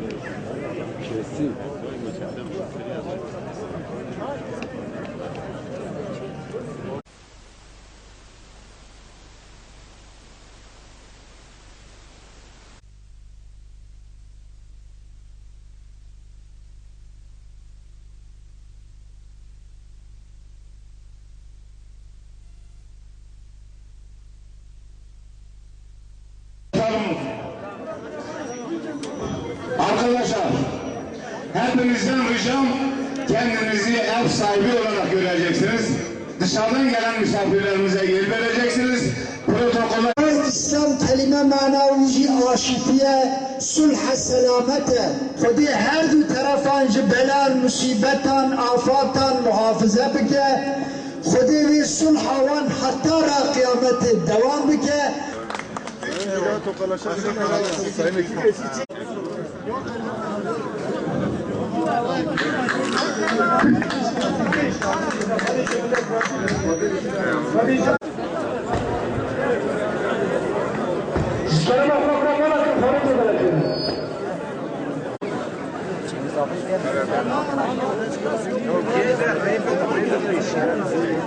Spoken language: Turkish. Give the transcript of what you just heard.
Chelsea. Vamos! Hepinizden ricam kendinizi ev sahibi olarak göreceksiniz. Dışarıdan gelen misafirlerimize yer vereceksiniz. Protokola İslam kelime manaviji aşifiye sulh selamete. Fadi her du tarafan belan, musibetan, afatan muhafaza bike Fadi ve sulh avan hatta ra kıyamete devam bike Sayın Yok, yine de ayıp edilir işe.